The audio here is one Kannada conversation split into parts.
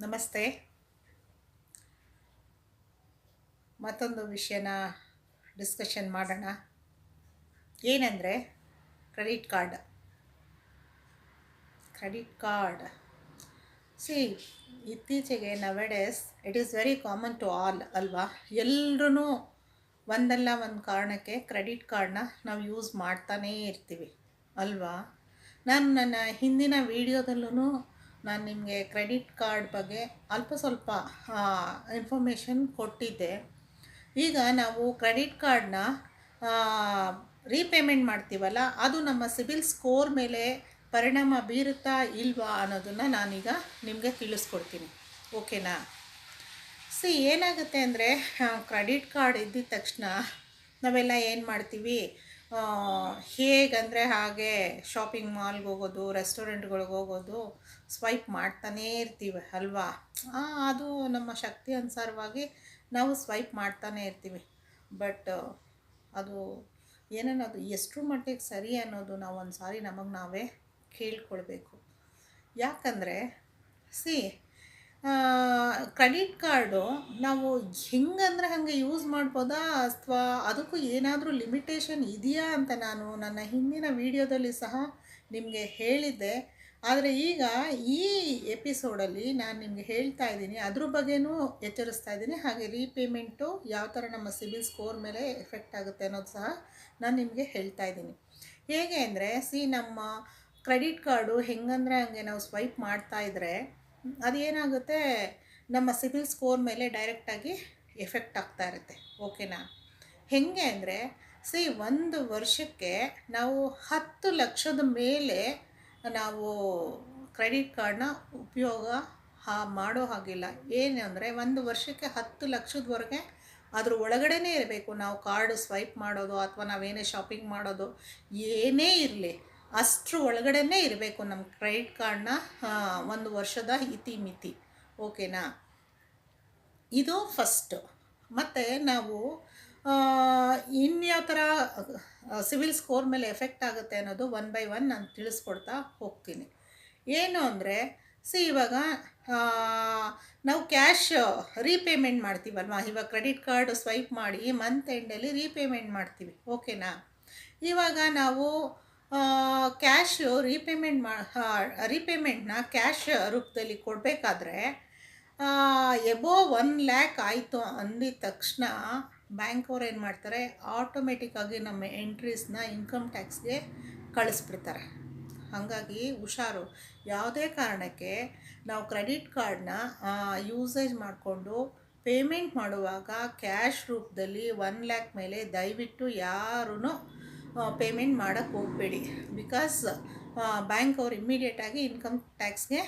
ನಮಸ್ತೆ. ಮತ್ತೊಂದು ವಿಷಯನ ಡಿಸ್ಕಷನ್ ಮಾಡೋಣ. ಏನಂದರೆ credit card credit card C ಇತ್ತೀಚೆಗೆ nowadays it is very common to all ಅಲ್ವಾ? ಎಲ್ಲರೂ ಒಂದಲ್ಲ ಒಂದು ಕಾರಣಕ್ಕೆ ಕ್ರೆಡಿಟ್ ಕಾರ್ಡನ್ನ ನಾವು ಯೂಸ್ ಮಾಡ್ತಾನೇ ಇರ್ತೀವಿ. ಅಲ್ವಾ? ನಾನು ನನ್ನ ಹಿಂದಿನ ವೀಡಿಯೋದಲ್ಲೂ ನಾನು ನಿಮಗೆ ಕ್ರೆಡಿಟ್ ಕಾರ್ಡ್ ಬಗ್ಗೆ ಅಲ್ಪ ಸ್ವಲ್ಪ ಇನ್ಫಾರ್ಮೇಷನ್ ಕೊಟ್ಟಿದ್ದೆ. ಈಗ ನಾವು ಕ್ರೆಡಿಟ್ ಕಾರ್ಡನ್ನ ರೀಪೇಮೆಂಟ್ ಮಾಡ್ತೀವಲ್ಲ, ಅದು ನಮ್ಮ ಸಿಬಿಲ್ ಸ್ಕೋರ್ ಮೇಲೆ ಪರಿಣಾಮ ಬೀರುತ್ತಾ ಇಲ್ವಾ ಅನ್ನೋದನ್ನು ನಾನೀಗ ನಿಮಗೆ ತಿಳಿಸ್ಕೊಡ್ತೀನಿ. ಓಕೆನಾ? ಸಿ, ಏನಾಗುತ್ತೆ ಅಂದರೆ ಕ್ರೆಡಿಟ್ ಕಾರ್ಡ್ ಇದ್ದಿದ ತಕ್ಷಣ ನಾವೆಲ್ಲ ಏನು ಮಾಡ್ತೀವಿ? ಹೇಗಂದರೆ ಹಾಗೆ ಶಾಪಿಂಗ್ ಮಾಲ್ಗೆ ಹೋಗೋದು ರೆಸ್ಟೋರೆಂಟ್ಗಳಿಗೆ ಹೋಗೋದು ಸ್ವೈಪ್ ಮಾಡ್ತಾನೇ ಇರ್ತೀವಿ ಅಲ್ವಾ? ಅದು ನಮ್ಮ ಶಕ್ತಿ ಅನುಸಾರವಾಗಿ ನಾವು ಸ್ವೈಪ್ ಮಾಡ್ತಾನೇ ಇರ್ತೀವಿ. ಬಟ್ ಅದು ಏನನ್ನೋದು ಎಷ್ಟು ಮಟ್ಟಿಗೆ ಸರಿ ಅನ್ನೋದು ನಾವು ಒಂದು ಸಾರಿ ನಮಗೆ ನಾವೇ ಕೇಳ್ಕೊಳ್ಬೇಕು. ಯಾಕಂದರೆ ಸಿ ಕ್ರೆಡಿಟ್ ಕಾರ್ಡು ನಾವು ಹೆಂಗಂದ್ರೆ ಹಾಗೆ ಯೂಸ್ ಮಾಡ್ಬೋದಾ ಅಥವಾ ಅದಕ್ಕೂ ಏನಾದರೂ ಲಿಮಿಟೇಷನ್ ಇದೆಯಾ ಅಂತ ನಾನು ನನ್ನ ಹಿಂದಿನ ವೀಡಿಯೋದಲ್ಲಿ ಸಹ ನಿಮಗೆ ಹೇಳಿದ್ದೆ. ಆದರೆ ಈಗ ಈ ಎಪಿಸೋಡಲ್ಲಿ ನಾನು ನಿಮಗೆ ಹೇಳ್ತಾ ಇದ್ದೀನಿ, ಅದ್ರ ಬಗ್ಗೆನೂ ಎಚ್ಚರಿಸ್ತಾ ಇದ್ದೀನಿ. ಹಾಗೆ ರೀಪೇಮೆಂಟು ಯಾವ ಥರ ನಮ್ಮ ಸಿಬಿಲ್ ಸ್ಕೋರ್ ಮೇಲೆ ಎಫೆಕ್ಟ್ ಆಗುತ್ತೆ ಅನ್ನೋದು ಸಹ ನಾನು ನಿಮಗೆ ಹೇಳ್ತಾ ಇದ್ದೀನಿ. ಹೇಗೆ ಅಂದರೆ, ಸಿ ನಮ್ಮ ಕ್ರೆಡಿಟ್ ಕಾರ್ಡು ಹೆಂಗಂದ್ರೆ ಹಂಗೆ ನಾವು ಸ್ವೈಪ್ ಮಾಡ್ತಾ ಇದ್ದರೆ ಅದೇನಾಗುತ್ತೆ, ನಮ್ಮ ಸಿಬಿಲ್ ಸ್ಕೋರ್ ಮೇಲೆ ಡೈರೆಕ್ಟಾಗಿ ಎಫೆಕ್ಟ್ ಆಗ್ತಾ ಇರುತ್ತೆ. ಓಕೆನಾ? ಹೆಂಗೆ ಅಂದರೆ ಸಿ ಒಂದು ವರ್ಷಕ್ಕೆ ನಾವು ಹತ್ತು ಲಕ್ಷದ ಮೇಲೆ ನಾವು ಕ್ರೆಡಿಟ್ ಕಾರ್ಡ್ನ ಉಪಯೋಗ ಹಾ, ಮಾಡೋ ಹಾಗಿಲ್ಲ. ಏನು ಅಂದರೆ, ಒಂದು ವರ್ಷಕ್ಕೆ ಹತ್ತು ಲಕ್ಷದವರೆಗೆ ಅದ್ರ ಒಳಗಡೆನೇ ಇರಬೇಕು. ನಾವು ಕಾರ್ಡ್ ಸ್ವೈಪ್ ಮಾಡೋದು ಅಥವಾ ನಾವೇನೇ ಶಾಪಿಂಗ್ ಮಾಡೋದು, ಏನೇ ಇರಲಿ. ಅಷ್ಟ್ರ ಒಳಗಡೆನೇ ಇರಬೇಕು ನಮ್ಮ ಕ್ರೆಡಿಟ್ ಕಾರ್ಡ್ನ ಒಂದು ವರ್ಷದ ಇತಿಮಿತಿ ಓಕೆನಾ? ಇದು ಫಸ್ಟ್ ಮತ್ತು ನಾವು ಇನ್ಯಾವ ಥರ ಸಿವಿಲ್ ಸ್ಕೋರ್ ಮೇಲೆ ಎಫೆಕ್ಟ್ ಆಗುತ್ತೆ ಅನ್ನೋದು ಒನ್ ಬೈ ಒನ್ ನಾನು ತಿಳಿಸ್ಕೊಡ್ತಾ ಹೋಗ್ತೀನಿ. ಏನು ಅಂದರೆ, ಸಿ ಇವಾಗ ನಾವು ಕ್ಯಾಶ್ ರೀಪೇಮೆಂಟ್ ಮಾಡ್ತೀವಲ್ವಾ? ಇವಾಗ ಕ್ರೆಡಿಟ್ ಕಾರ್ಡ್ ಸ್ವೈಪ್ ಮಾಡಿ ಮಂತ್ ಎಂಡಲ್ಲಿ ರೀಪೇಮೆಂಟ್ ಮಾಡ್ತೀವಿ. ಓಕೆನಾ? ಇವಾಗ ನಾವು ಕ್ಯಾಶ್ ರೀಪೇಮೆಂಟ್ ಮಾ ರೀಪೇಮೆಂಟ್ನ ಕ್ಯಾಶ್ ರೂಪದಲ್ಲಿ ಕೊಡಬೇಕಾದ್ರೆ ಎಬೋ ಒನ್ ಲ್ಯಾಕ್ ಆಯಿತು ಅಂದಿದ ತಕ್ಷಣ ಬ್ಯಾಂಕ್ ಅವ್ರು ಏನು ಮಾಡ್ತಾರೆ ಆಟೋಮೆಟಿಕ್ಕಾಗಿ ನಮ್ಮ ಎಂಟ್ರೀಸ್ನ ಇನ್ಕಮ್ ಟ್ಯಾಕ್ಸ್ಗೆ ಕಳಿಸ್ಬಿಡ್ತಾರೆ. ಹಾಗಾಗಿ ಹುಷಾರು. ಯಾವುದೇ ಕಾರಣಕ್ಕೆ ನಾವು ಕ್ರೆಡಿಟ್ ಕಾರ್ಡ್ನ ಯೂಸೇಜ್ ಮಾಡಿಕೊಂಡು ಪೇಮೆಂಟ್ ಮಾಡುವಾಗ ಕ್ಯಾಶ್ ರೂಪದಲ್ಲಿ ಒನ್ ಲ್ಯಾಕ್ ಮೇಲೆ ದಯವಿಟ್ಟು ಯಾರೂ ಪೇಮೆಂಟ್ ಮಾಡೋಕ್ಕೆ ಹೋಗಬೇಡಿ. ಬಿಕಾಸ್ ಬ್ಯಾಂಕ್ ಅವ್ರು ಇಮ್ಮಿಡಿಯೇಟಾಗಿ ಇನ್ಕಮ್ ಟ್ಯಾಕ್ಸ್ಗೆ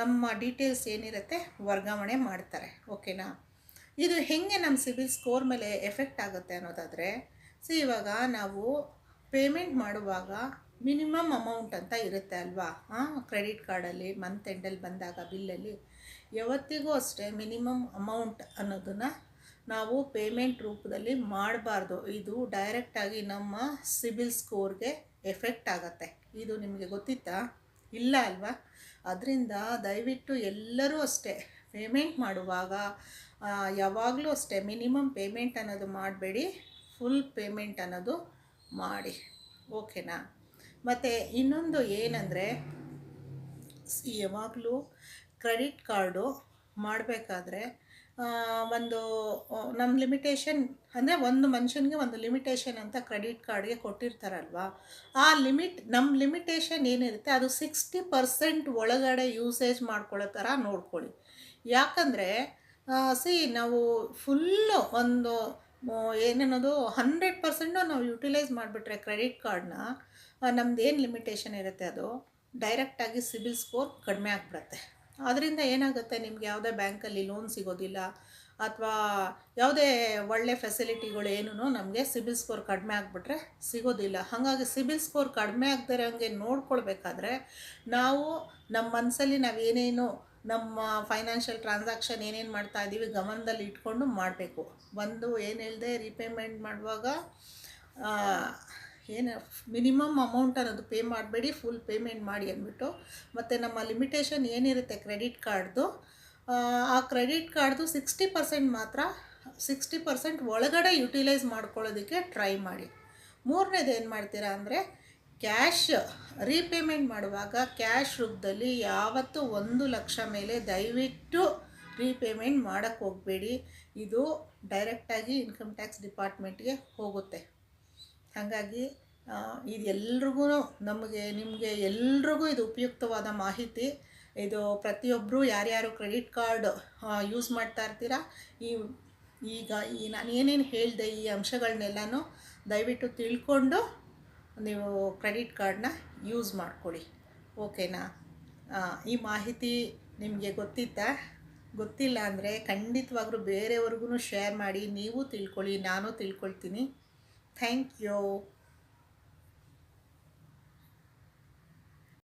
ನಮ್ಮ ಡೀಟೇಲ್ಸ್ ಏನಿರುತ್ತೆ ವರ್ಗಾವಣೆ ಮಾಡ್ತಾರೆ. ಓಕೆನಾ ಇದು ಹೆಂಗೆ ನಮ್ಮ ಸಿಬಿಲ್ ಸ್ಕೋರ್ ಮೇಲೆ ಎಫೆಕ್ಟ್ ಆಗುತ್ತೆ ಅನ್ನೋದಾದರೆ ಸೊ ಇವಾಗ ನಾವು ಪೇಮೆಂಟ್ ಮಾಡುವಾಗ ಮಿನಿಮಮ್ ಅಮೌಂಟ್ ಅಂತ ಇರುತ್ತೆ ಅಲ್ವಾ? ಹಾಂ ಕ್ರೆಡಿಟ್ ಕಾರ್ಡಲ್ಲಿ ಮಂತ್ ಎಂಡಲ್ಲಿ ಬಂದಾಗ ಬಿಲ್ಲಲ್ಲಿ ಯಾವತ್ತಿಗೂ ಅಷ್ಟೇ ಮಿನಿಮಮ್ ಅಮೌಂಟ್ ಅನ್ನೋದನ್ನು ನಾವು ಪೇಮೆಂಟ್ ರೂಪದಲ್ಲಿ ಮಾಡಬಾರ್ದು. ಇದು ಡೈರೆಕ್ಟಾಗಿ ನಮ್ಮ ಸಿಬಿಲ್ ಸ್ಕೋರ್ಗೆ ಎಫೆಕ್ಟ್ ಆಗುತ್ತೆ. ಇದು ನಿಮಗೆ ಗೊತ್ತಿತ್ತಾ? ಇಲ್ಲ ಅಲ್ವಾ? ಅದರಿಂದ ದಯವಿಟ್ಟು ಎಲ್ಲರೂ ಅಷ್ಟೇ ಪೇಮೆಂಟ್ ಮಾಡುವಾಗ ಯಾವಾಗಲೂ ಅಷ್ಟೇ ಮಿನಿಮಮ್ ಪೇಮೆಂಟ್ ಅನ್ನೋದು ಮಾಡಬೇಡಿ ಫುಲ್ ಪೇಮೆಂಟ್ ಅನ್ನೋದು ಮಾಡಿ. ಓಕೆನಾ? ಮತ್ತು ಇನ್ನೊಂದು ಏನಂದರೆ ಯಾವಾಗಲೂ ಕ್ರೆಡಿಟ್ ಕಾರ್ಡು ಮಾಡಬೇಕಾದ್ರೆ ಒಂದು ನಮ್ಮ ಲಿಮಿಟೇಷನ್ ಅಂದರೆ ಒಂದು ಮನುಷ್ಯನಿಗೆ ಒಂದು ಲಿಮಿಟೇಷನ್ ಅಂತ ಕ್ರೆಡಿಟ್ ಕಾರ್ಡ್ಗೆ ಕೊಟ್ಟಿರ್ತಾರಲ್ವಾ? ಆ ಲಿಮಿಟ್ ನಮ್ಮ ಲಿಮಿಟೇಷನ್ ಏನಿರುತ್ತೆ, ಅದು ಸಿಕ್ಸ್ಟಿ ಪರ್ಸೆಂಟ್ ಒಳಗಡೆ ಯೂಸೇಜ್ ಮಾಡ್ಕೊಳ್ಳೋ ಥರ ನೋಡ್ಕೊಳ್ಳಿ. ಯಾಕಂದರೆ ಸಿ ನಾವು ಫುಲ್ಲು ಒಂದು ಏನನ್ನೋದು ಹಂಡ್ರೆಡ್ ಪರ್ಸೆಂಟು ನಾವು ಯುಟಿಲೈಸ್ ಮಾಡಿಬಿಟ್ರೆ ಕ್ರೆಡಿಟ್ ಕಾರ್ಡ್ನ ನಮ್ದು ಏನು ಲಿಮಿಟೇಷನ್ ಇರುತ್ತೆ ಅದು? ಡೈರೆಕ್ಟಾಗಿ ಸಿಬಿಲ್ ಸ್ಕೋರ್ ಕಡಿಮೆ ಆಗಿಬಿಡುತ್ತೆ. ಅದರಿಂದ ಏನಾಗುತ್ತೆ? ನಿಮ್ಗೆ ಯಾವುದೇ ಬ್ಯಾಂಕಲ್ಲಿ ಲೋನ್ ಸಿಗೋದಿಲ್ಲ ಅಥವಾ ಯಾವುದೇ ಒಳ್ಳೆ ಫೆಸಿಲಿಟಿಗಳು ಏನೂ ನಮಗೆ ಸಿಬಿಲ್ ಸ್ಕೋರ್ ಕಡಿಮೆ ಆಗಿಬಿಟ್ರೆ ಸಿಗೋದಿಲ್ಲ. ಹಾಗಾಗಿ ಸಿಬಿಲ್ ಸ್ಕೋರ್ ಕಡಿಮೆ ಆಗದೇ ಹಂಗೆ ನೋಡ್ಕೊಳ್ಬೇಕಾದ್ರೆ ನಾವು ನಮ್ಮ ಮನಸ್ಸಲ್ಲಿ ನಾವು ಏನೇನು ನಮ್ಮ ಫೈನಾನ್ಷಿಯಲ್ ಟ್ರಾನ್ಸಾಕ್ಷನ್ ಏನೇನು ಮಾಡ್ತಾ ಇದ್ದೀವಿ ಗಮನದಲ್ಲಿ ಇಟ್ಕೊಂಡು ಮಾಡಬೇಕು. ಒಂದು ಏನು ಹೇಳಿದೆ, ರೀಪೇಮೆಂಟ್ ಮಾಡುವಾಗ ಏನು ಮಿನಿಮಮ್ ಅಮೌಂಟ್ ಅನ್ನೋದು ಪೇ ಮಾಡಬೇಡಿ ಫುಲ್ ಪೇಮೆಂಟ್ ಮಾಡಿ ಅಂದ್ಬಿಟ್ಟು. ಮತ್ತು ನಮ್ಮ ಲಿಮಿಟೇಷನ್ ಏನಿರುತ್ತೆ ಕ್ರೆಡಿಟ್ ಕಾರ್ಡ್ದು ಆ ಕ್ರೆಡಿಟ್ ಕಾರ್ಡ್ದು ಸಿಕ್ಸ್ಟಿ ಪರ್ಸೆಂಟ್ ಮಾತ್ರ ಸಿಕ್ಸ್ಟಿ ಪರ್ಸೆಂಟ್ ಒಳಗಡೆ ಯುಟಿಲೈಸ್ ಮಾಡ್ಕೊಳ್ಳೋದಕ್ಕೆ ಟ್ರೈ ಮಾಡಿ. ಮೂರನೇದು ಏನು ಮಾಡ್ತೀರಾ ಅಂದರೆ ಕ್ಯಾಶ್ ರೀಪೇಮೆಂಟ್ ಮಾಡುವಾಗ ಕ್ಯಾಶ್ ರೂಪದಲ್ಲಿ ಯಾವತ್ತೂ ಒಂದು ಲಕ್ಷ ಮೇಲೆ ದಯವಿಟ್ಟು ರೀಪೇಮೆಂಟ್ ಮಾಡೋಕ್ಕೆ ಹೋಗಬೇಡಿ. ಇದು ಡೈರೆಕ್ಟಾಗಿ ಇನ್ಕಮ್ ಟ್ಯಾಕ್ಸ್ ಡಿಪಾರ್ಟ್ಮೆಂಟ್ಗೆ ಹೋಗುತ್ತೆ. ಹಾಗಾಗಿ ಇದೆಲ್ರಿಗೂ ನಮಗೆ, ನಿಮಗೆ ಎಲ್ರಿಗೂ ಇದು ಉಪಯುಕ್ತವಾದ ಮಾಹಿತಿ. ಇದು ಪ್ರತಿಯೊಬ್ಬರು ಯಾರ್ಯಾರು ಕ್ರೆಡಿಟ್ ಕಾರ್ಡ್ ಯೂಸ್ ಮಾಡ್ತಾ ಇರ್ತೀರಾ, ಈ, ಈಗ ಈ ನಾನು ಏನೇನು ಹೇಳಿದೆ ಈ ಅಂಶಗಳನ್ನೆಲ್ಲನೂ ದಯವಿಟ್ಟು ತಿಳ್ಕೊಂಡು ನೀವು ಕ್ರೆಡಿಟ್ ಕಾರ್ಡನ್ನ ಯೂಸ್ ಮಾಡ್ಕೊಳ್ಳಿ. ಓಕೆನಾ? ಈ ಮಾಹಿತಿ ನಿಮಗೆ ಗೊತ್ತಿತ್ತಾ? ಗೊತ್ತಿಲ್ಲ ಅಂದರೆ ಖಂಡಿತವಾಗ್ಲೂ ಬೇರೆಯವ್ರಿಗೂ ಶೇರ್ ಮಾಡಿ, ನೀವು ತಿಳ್ಕೊಳ್ಳಿ, ನಾನು ತಿಳ್ಕೊಳ್ತೀನಿ. Thank you.